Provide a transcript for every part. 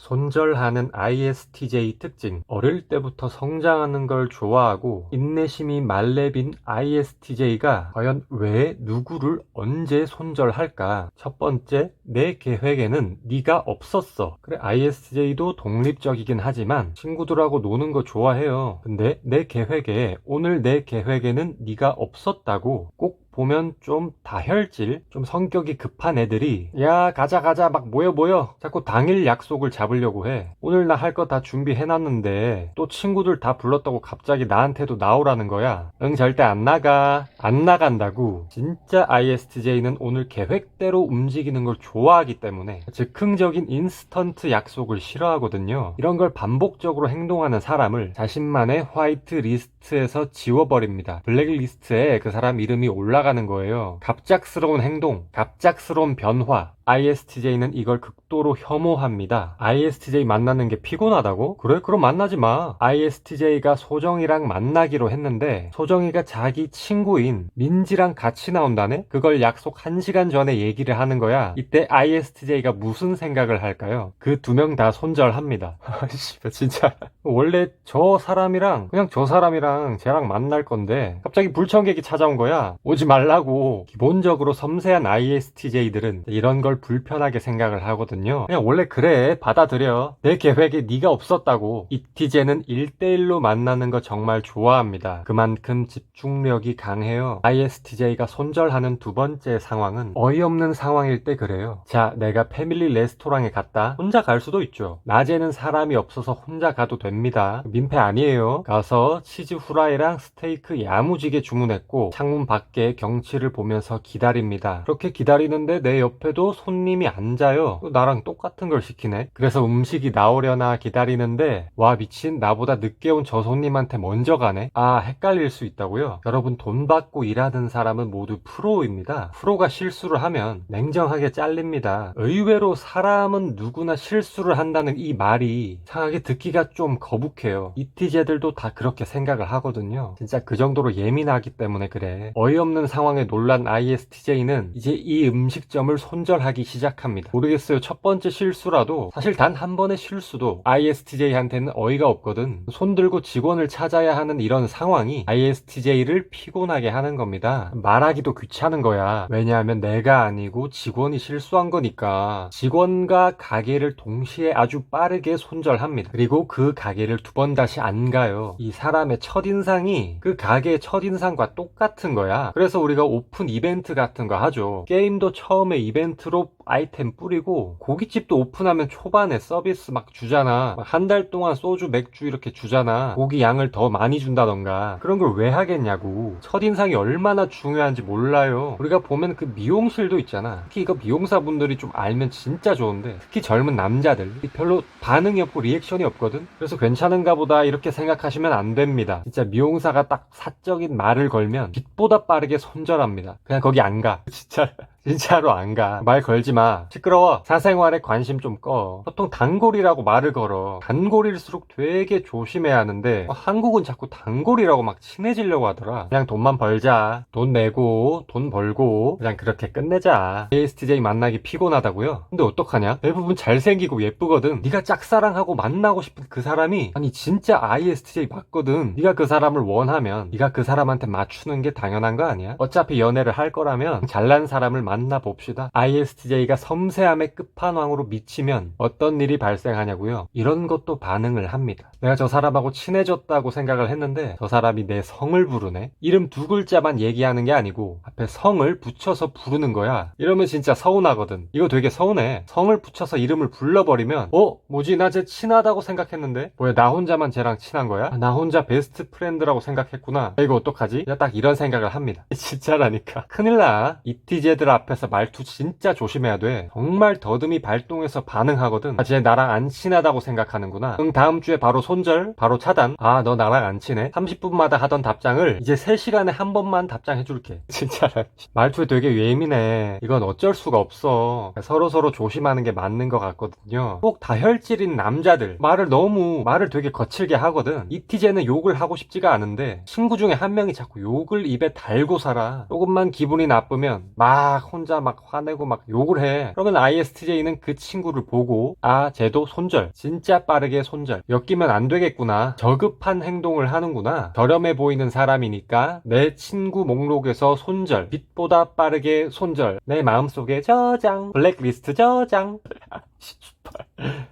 손절하는 ISTJ 특징. 어릴 때부터 성장하는 걸 좋아하고 인내심이 말렙인 ISTJ가 과연 왜 누구를 언제 손절할까? 첫 번째, 내 계획에는 네가 없었어. 그래, ISTJ도 독립적이긴 하지만 친구들하고 노는 거 좋아해요. 근데 내 계획에 오늘 내 계획에는 네가 없었다고 꼭 보면 좀 다혈질, 좀 성격이 급한 애들이 야 가자 가자 막 모여 모여. 자꾸 당일 약속을 잡으려고 해. 오늘 나 할 거 다 준비해놨는데 또 친구들 다 불렀다고 갑자기 나한테도 나오라는 거야. 응 절대 안 나가. 안 나간다고. 진짜 ISTJ는 오늘 계획대로 움직이는 걸 좋아하기 때문에 즉흥적인 인스턴트 약속을 싫어하거든요. 이런 걸 반복적으로 행동하는 사람을 자신만의 화이트 리스트에서 지워버립니다. 블랙리스트에 그 사람 이름이 올라 올라가는 거예요. 갑작스러운 행동, 갑작스러운 변화. ISTJ는 이걸 극도로 혐오합니다. ISTJ 만나는 게 피곤하다고? 그래? 그럼 만나지 마. ISTJ가 소정이랑 만나기로 했는데 소정이가 자기 친구인 민지랑 같이 나온다네? 그걸 약속 1시간 전에 얘기를 하는 거야. 이때 ISTJ가 무슨 생각을 할까요? 그 두 명 다 손절합니다. 아씨, 진짜. 원래 저 사람이랑 그냥 저 사람이랑 쟤랑 만날 건데 갑자기 불청객이 찾아온 거야. 오지 말라고. 기본적으로 섬세한 ISTJ들은 이런 걸 불편하게 생각을 하거든요. 그냥 원래 그래 받아들여. 내 계획에 네가 없었다고. 이티제는 1대1로 만나는 거 정말 좋아합니다. 그만큼 집중력이 강해요. ISTJ가 손절하는 두 번째 상황은 어이없는 상황일 때 그래요. 자, 내가 패밀리 레스토랑에 갔다. 혼자 갈 수도 있죠. 낮에는 사람이 없어서 혼자 가도 됩니다. 민폐 아니에요. 가서 치즈 후라이랑 스테이크 야무지게 주문했고 창문 밖에 경치를 보면서 기다립니다. 그렇게 기다리는데 내 옆에도 손 님이 앉아요. 나랑 똑같은 걸 시키네. 그래서 음식이 나오려나 기다리는데 와 미친 나보다 늦게 온 저 손님한테 먼저 가네. 아 헷갈릴 수 있다고요. 여러분 돈 받고 일하는 사람은 모두 프로입니다. 프로가 실수를 하면 냉정하게 잘립니다. 의외로 사람은 누구나 실수를 한다는 이 말이 상하게 듣기가 좀 거북해요. 이티제들도 다 그렇게 생각을 하거든요. 진짜 그 정도로 예민하기 때문에 그래. 어이없는 상황에 놀란 ISTJ는 이제 이 음식점을 손절 하기 시작합니다. 모르겠어요. 첫 번째 실수라도 사실 단 한 번의 실수도 ISTJ한테는 어이가 없거든. 손 들고 직원을 찾아야 하는 이런 상황이 ISTJ를 피곤하게 하는 겁니다. 말하기도 귀찮은 거야. 왜냐하면 내가 아니고 직원이 실수한 거니까. 직원과 가게를 동시에 아주 빠르게 손절합니다. 그리고 그 가게를 두 번 다시 안 가요. 이 사람의 첫인상이 그 가게의 첫인상과 똑같은 거야. 그래서 우리가 오픈 이벤트 같은 거 하죠. 게임도 처음에 이벤트로 아이템 뿌리고 고깃집도 오픈하면 초반에 서비스 막 주잖아. 한 달 동안 소주 맥주 이렇게 주잖아. 고기 양을 더 많이 준다던가. 그런 걸 왜 하겠냐고. 첫인상이 얼마나 중요한지 몰라요. 우리가 보면 그 미용실도 있잖아. 특히 이거 미용사분들이 좀 알면 진짜 좋은데 특히 젊은 남자들 별로 반응이 없고 리액션이 없거든. 그래서 괜찮은가 보다 이렇게 생각하시면 안 됩니다. 진짜 미용사가 딱 사적인 말을 걸면 빛보다 빠르게 손절합니다. 그냥 거기 안 가. 진짜 진짜로 안 가. 말 걸지 마. 시끄러워. 사생활에 관심 좀 꺼. 보통 단골이라고 말을 걸어. 단골일수록 되게 조심해야 하는데 어, 한국은 자꾸 단골이라고 막 친해지려고 하더라. 그냥 돈만 벌자. 돈 내고 돈 벌고 그냥 그렇게 끝내자. ASTJ 만나기 피곤하다고요? 근데 어떡하냐? 대부분 잘생기고 예쁘거든. 네가 짝사랑하고 만나고 싶은 그 사람이 아니 진짜 ISTJ 맞거든. 네가 그 사람을 원하면 네가 그 사람한테 맞추는 게 당연한 거 아니야? 어차피 연애를 할 거라면 잘난 사람을 만나봅시다. ISTJ가 섬세함의 끝판왕으로 미치면 어떤 일이 발생하냐고요? 이런 것도 반응을 합니다. 내가 저 사람하고 친해졌다고 생각을 했는데 저 사람이 내 성을 부르네? 이름 두 글자만 얘기하는 게 아니고 앞에 성을 붙여서 부르는 거야. 이러면 진짜 서운하거든. 이거 되게 서운해. 성을 붙여서 이름을 불러버리면 어? 뭐지? 나 쟤 친하다고 생각했는데? 뭐야 나 혼자만 쟤랑 친한 거야? 아, 나 혼자 베스트 프렌드라고 생각했구나. 아, 이거 어떡하지? 딱 이런 생각을 합니다. 진짜라니까. 큰일 나. 이티제들 앞 에서 말투 진짜 조심해야 돼. 정말 더듬이 발동해서 반응하거든. 아, 쟤 나랑 안 친하다고 생각하는구나. 응, 다음 주에 바로 손절, 바로 차단. 아, 너 나랑 안 친해? 30분마다 하던 답장을 이제 3시간에 한 번만 답장해줄게. 진짜라. 말투 되게 예민해. 이건 어쩔 수가 없어. 서로 서로 조심하는 게 맞는 것 같거든요. 꼭 다혈질인 남자들. 말을 너무, 말을 되게 거칠게 하거든. 이티제는 욕을 하고 싶지가 않은데, 친구 중에 한 명이 자꾸 욕을 입에 달고 살아. 조금만 기분이 나쁘면, 막 혼자 막 화내고 막 욕을 해. 그러면 ISTJ는 그 친구를 보고 아 쟤도 손절. 진짜 빠르게 손절. 엮이면 안 되겠구나. 저급한 행동을 하는구나. 저렴해 보이는 사람이니까 내 친구 목록에서 손절. 빛보다 빠르게 손절. 내 마음속에 저장. 블랙리스트 저장.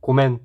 고멘